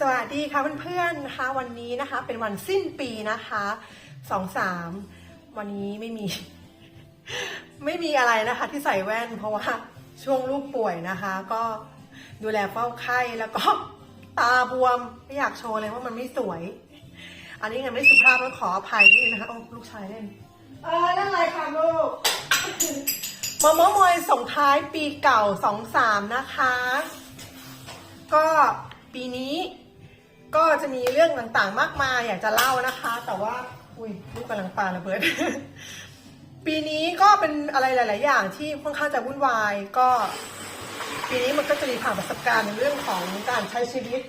สวัสดีค่ะเพื่อนๆนะคะ วันนี้นะคะเป็นวันสิ้นปีนะคะสองสามวันนี้ไม่มี ไม่มีอะไรนะคะ ที่ใส่แว่น เพราะว่าช่วงลูกป่วยนะคะ ก็ดูแลเฝ้าไข้แล้วก็ตาบวมไม่อยากโชว์เลยว่ามันไม่สวย อันนี้ยังไม่สุภาพต้องขออภัยด้วยนะคะโอ้ลูกชายเล่นเออนั่นอะไรคะลูกมามมอยส่งท้ายปีเก่าสองสามนะคะ ก็ปีนี้ ก็จะมีเรื่องต่างๆ มากมายอยากจะเล่านะคะ แต่ว่าอุ้ยลูกกำลังปาระเบิด ปีนี้ก็เป็นอะไรหลาย ๆ อย่างที่ค่อนข้างจะวุ่นวายก็ ปีนี้มันก็จะมีผ่านประสบการณ์ในเรื่องของการใช้ชีวิต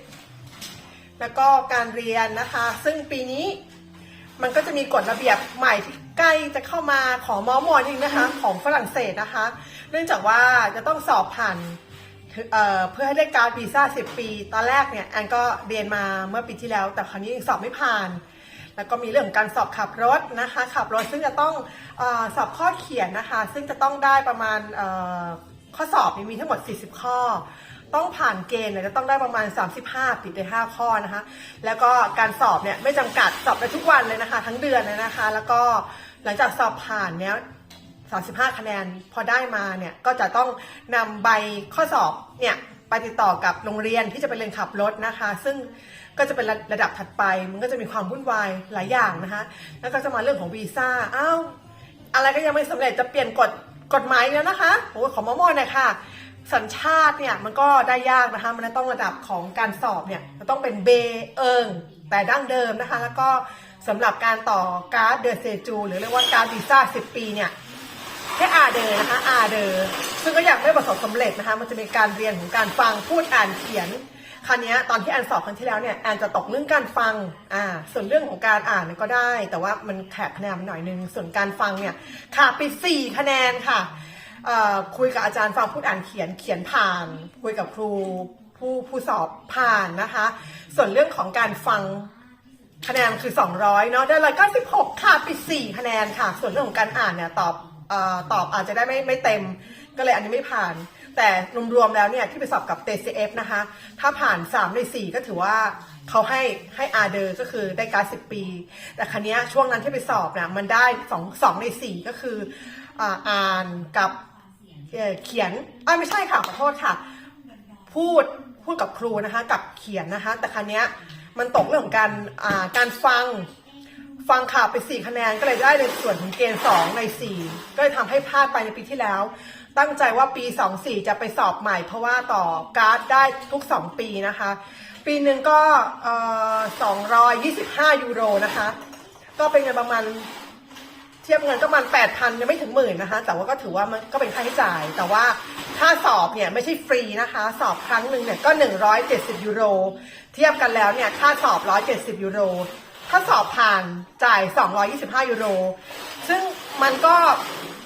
แล้วก็การเรียนนะคะ ซึ่งปีนี้มันก็จะมีกฎระเบียบใหม่ที่ใกล้จะเข้ามาของมอมอนิงนะคะ ของฝรั่งเศสนะคะ เนื่องจากว่าจะต้องสอบผ่าน เเพื่อให้ได้การดวีซ่า 10 ปี ตอนแรกเนี่ยแอนก็เรียนมาเมื่อปีที่แล้ว แต่คราวนี้สอบไม่ผ่าน แล้วก็มีเรื่องการสอบขับรถนะคะ ขับรถซึ่งจะต้องอสอบข้อเขียนนะคะ ซึ่งจะต้องได้ประมาณข้อสอบมีทั้งหมด 40 ข้อ ต้องผ่านเกณฑ์เนี่ยจะต้องได้ประมาณ 35ติดได้ 5 ข้อนะคะ แล้วก็การสอบเนี่ยไม่จำกัดสอบได้ทุกวันเลยนะคะ ทั้งเดือนเลยนะคะ แล้วก็หลังจากสอบผ่านเนี่ย 35 คะแนน พอได้มาเนี่ยก็จะต้องนำใบข้อสอบเนี่ยไปติดต่อกับโรงเรียนที่จะไปเรียนขับรถนะคะ ซึ่งก็จะเป็นระระดับถัดไป มันก็จะมีความวุ่นวายหลายอย่างนะคะ แล้วก็จะมาเรื่องของวีซ่าอ้าวอะไรก็ยังไม่สำเร็จจะเปลี่ยนกฎกฎหมายแล้วนะคะโอ้ขอมอมอหน่อยค่ะ สัญชาติเนี่ยมันก็ได้ยากนะคะ มันต้องระดับของการสอบเนี่ยจะต้องเป็นเบเอิงแต่ดั้งเดิมนะคะ แล้วก็สำหรับการต่อการ์ดเดอเซจู หรือเรียกว่าการดวีซ่า10 ปีเนี่ย แค่อาเดนะคะอาเดซึ่งก็อยากไม่ประสบสำเร็จนะคะ มันจะมีการเรียนของการฟังพูดอ่านเขียนคราวนี้ตอนที่แอนสอบครั้งที่แล้วเนี่ยแอนจะตกเรื่องการฟังอ่าส่วนเรื่องของการอ่านก็ได้ แต่ว่ามันแขกคะแนนมันหน่อยนึงส่วนการฟังเนี่ยขาดไปสี่คะแนนค่ะอ่อคุยกับอาจารย์ฟังพูดอ่านเขียนเขียนผ่าน คุยกับครูผู้ผู้สอบผ่านนะคะ ส่วนเรื่องของการฟังคะแนนคือ 200เนาะได้ร้อยเก้าสิบหกขาดไป4คะแนนค่ะ ส่วนเรื่องของการอ่านเนี่ยตอบ เอ่อตอบอาจจะได้ไม่ไม่เต็ม ก็เลยอันนี้ไม่ผ่าน แต่รวมๆแล้วเนี่ยที่ไปสอบกับ TCF นะคะ ถ้าผ่าน 3 ใน 4 ก็ถือว่าเขาให้ให้อาเดอร์ก็คือได้การด10ปี แต่ครั้นี้ยช่วงนั้นที่ไปสอบเนี่ยมันได้2 2ใน4ก็คืออ่าอ่านกับเอ่อเขียนอ่าไม่ใช่ค่ะขอโทษค่ะ พูดพูดกับครูนะคะ กับเขียนนะคะ แต่ครั้นี้ยมันตกเรื่องของการอ่าการฟัง ฟังข่าวไป 4 คะแนนก็เลยได้ในส่วนของเกณฑ์ 2 ใน 4 ก็เลยทำให้พลาดไปในปีที่แล้ว ตั้งใจว่าปี 24 จะไปสอบใหม่ เพราะว่าต่อการ์ดได้ทุก 2 ปีนะคะ ปีหนึ่งก็เอ่อ225 ยูโรนะคะ ก็เป็นเงินประมาณเทียบเงินก็ประมาณแปดพันยังไม่ถึงหมื่นนะคะ แต่ว่าก็ถือว่ามันก็เป็นค่าใช้จ่าย แต่ว่าถ้าสอบเนี่ยไม่ใช่ฟรีนะคะ สอบครั้งหนึ่งเนี่ยก็170ยูโร เทียบกันแล้วเนี่ยค่าสอบ170ยูโร ถ้าสอบผ่านจ่าย 225 ยูโร ซึ่งมันก็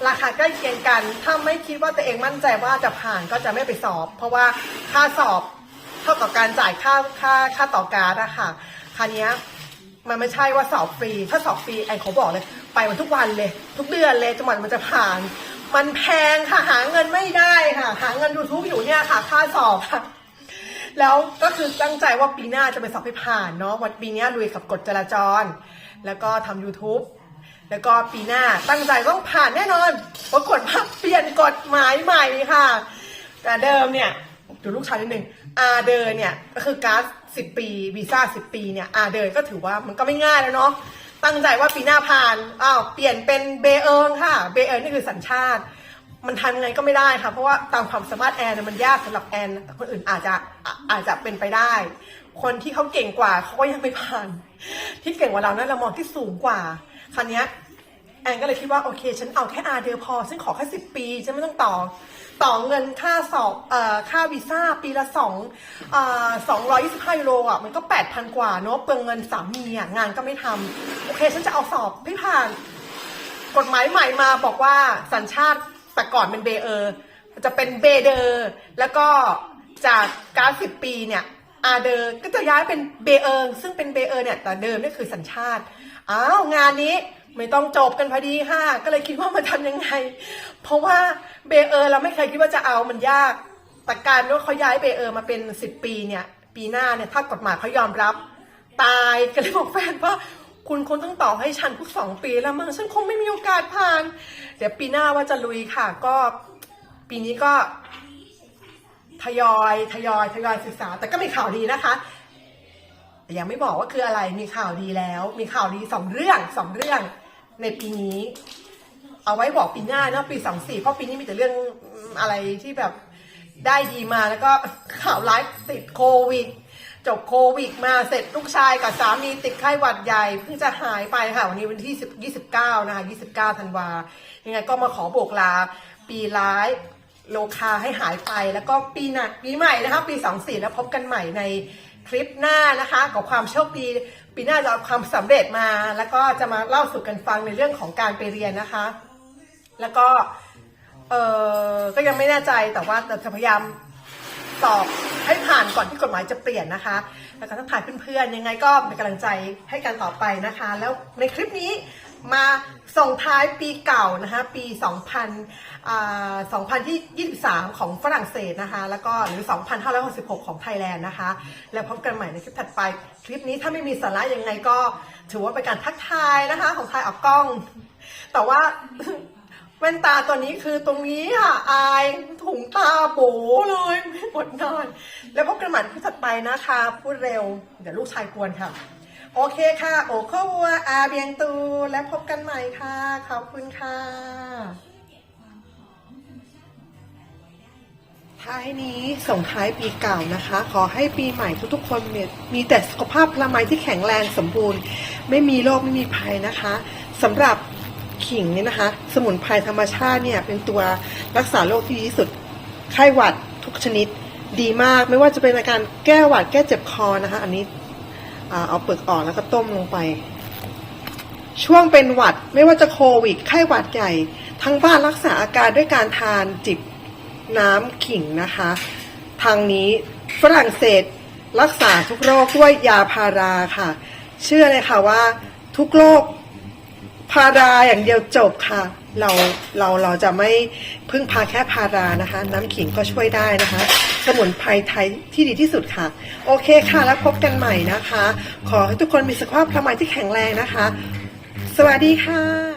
ราคาใกล้เคียงกัน ถ้าไม่คิดว่าตัวเองมั่นใจว่าจะผ่านก็จะไม่ไปสอบ เพราะว่าค่าสอบเท่ากับการจ่ายค่าค่าค่าต่อการ์ดอะค่ะคราวนี้ยมันไม่ใช่ว่าสอบฟรี ถ้าสอบฟรีไอ้เขาบอกเลย ไปมันทุกวันเลย ทุกเดือนเลยจังหวัดมันจะผ่าน มันแพงค่ะหาเงินไม่ได้ค่ะ หาเงินยูทูบอยู่เนี่ยค่ะ ค่าสอบค่ะ แล้วก็คือตั้งใจว่าปีหน้าจะไปสอบให้ผ่านเนาะวันปีนี้ลุยกับกฎจราจร แล้วก็ทำ YouTube แล้วก็ปีหน้าตั้งใจต้องผ่านแน่นอนปรากฏว่าเปลี่ยนกฎหมายใหม่ค่ะ แต่เดิมเนี่ยดูลูกชายนิดนึงอาเดอร์เนี่ยก็คือการ์ดสิบปีวีซ่าสิบปีเนี่ยอาเดอร์ก็ถือว่ามันก็ไม่ง่ายแล้วเนาะตั้งใจว่าปีหน้าผ่านอ้าวเปลี่ยนเป็นเบเอิงค่ะ เบเอิงนี่คือสัญชาติ มันทำยังไงก็ไม่ได้ค่ะ เพราะว่าตามความสามารถแอนเนี่ยมันยากสำหรับแอนแต่คนอื่นอาจจะอะอาจจะเป็นไปได้ คนที่เขาเก่งกว่าเขาก็ยังไม่ผ่าน ที่เก่งกว่าเรานั้นเรามองที่สูงกว่าคราวเนี้ยแอนก็เลยคิดว่าโอเค ฉันเอาแค่อาเดียวพอฉันขอแค่สิบปีฉันไม่ต้องต่อ ต่อเงินค่าสอบเอ่อค่าวีซ่าปีละสองเอ่อสองร้อยยี่สิบห้ายูโรอะมันก็แปดพันกว่าเนาะเปลืองเงินสามีอะงานก็ไม่ทำโอเค ฉันจะเอาสอบให้ผ่าน กฎหมายใหม่มาบอกว่าสัญชาติ แต่ก่อนเป็นเบเออร์จะเป็นเบเดอร์แล้วก็จากการสิบปีเนี่ยอาเดอร์ก็จะย้ายเป็นเบเออร์ซึ่งเป็นเบเออร์เนี่ยแต่เดิมนี่คือสัญชาติอ้าวงานนี้ไม่ต้องจบกันพอดีค่ะ ก็เลยคิดว่ามันทำยังไง เพราะว่าเบเออร์เราไม่เคยคิดว่าจะเอามันยาก แต่การที่ว่าเขาย้ายเบเออร์มาเป็นสิบปีเนี่ย ปีหน้าเนี่ยถ้ากฎหมายเขายอมรับ ตายก็เลยบอกแฟนว่า คุณคงต้องต่อให้ฉันทุกสองปีแล้วมั้งฉันคงไม่มีโอกาสผ่าน เดี๋ยวปีหน้าว่าจะลุยค่ะ ก็ปีนี้ก็ ทยอยทยอยทยอยศึกษา แต่ก็มีข่าวดีนะคะแต่ยังไม่บอกว่าคืออะไรมีข่าวดีแล้ว มีข่าวดีสองเรื่องสองเรื่องในปีนี้ เอาไว้บอกปีหน้านะปีสองสี่เพราะปีนี้มีแต่เรื่องอะไรที่แบบได้ดีมาแล้วก็ข่าวร้ายติดโควิด จบโควิดมาเสร็จลูกชายกับสามีติดไข้หวัดใหญ่เพิ่งจะหายไปค่ะ วันนี้วันที่ 10 29 นะคะ 29 ธันวา ยังไงก็มาขอโบกลา ปีร้ายโลคาให้หายไป แล้วก็ปีหน้าปีใหม่นะคะ ปี 24 แล้วพบกันใหม่ในคลิปหน้านะคะกับความโชคดี ปีหน้าจะเอาความสำเร็จมา แล้วก็จะมาเล่าสู่กันฟังในเรื่องของการไปเรียนนะคะ แล้วก็เออก็ยังไม่แน่ใจแต่ว่าจะพยายาม สอบให้ผ่านก่อนที่กฎหมายจะเปลี่ยนนะคะ แล้วก็ทักทายเพื่อนๆยังไงก็เป็นกำลังใจให้กันต่อไปนะคะ แล้วในคลิปนี้มาส่งท้ายปีเก่านะคะปี 2000อ่า2023 ของฝรั่งเศสนะคะ แล้วก็หรือ 2566 ของไทยแลนด์นะคะ แล้วพบกันใหม่ในคลิปถัดไป คลิปนี้ถ้าไม่มีสาระยังไงก็ถือว่าเป็นการทักทายนะคะ ของใครออกกล้อง แต่ว่า แว่นตาตัวนี้คือตรงนี้ค่ะอายถุงตาโบเลยไม่หมดนอน แล้วพบกันใหม่ที่ถัดไปนะคะ พูดเร็ว เดี๋ยวลูกชายกวนค่ะ โอเคค่ะ โอโควัวอาเบียงตู และพบกันใหม่ค่ะ ขอบคุณค่ะท้ายนี้ส่งท้ายปีเก่านะคะ ขอให้ปีใหม่ทุกๆคนเนี่ยมีแต่สุขภาพพลามัยที่แข็งแรงสมบูรณ์ ไม่มีโรคไม่มีภัยนะคะสำหรับ ขิงเนี่ยนะคะ สมุนไพรธรรมชาติเนี่ยเป็นตัวรักษาโรคที่ดีที่สุดไข้หวัดทุกชนิดดีมาก ไม่ว่าจะเป็นอาการแก้หวัดแก้เจ็บคอนะคะ อันนี้เอาเปลือกออกแล้วก็ต้มลงไป ช่วงเป็นหวัดไม่ว่าจะโควิด ไข้หวัดใหญ่ทั้งบ้านรักษาอาการด้วยการทานจิบน้ำขิงนะคะ ทางนี้ฝรั่งเศสรักษาทุกโรคด้วยยาพาราค่ะ เชื่อเลยค่ะว่าทุกโรค พาราอย่างเดียวจบค่ะ เราเราเราจะไม่พึ่งพาแค่พารานะคะ น้ำขิงก็ช่วยได้นะคะ สมุนไพรไทยที่ดีที่สุดค่ะ โอเคค่ะแล้วพบกันใหม่นะคะ ขอให้ทุกคนมีสุขภาพพลามัยที่แข็งแรงนะคะ สวัสดีค่ะ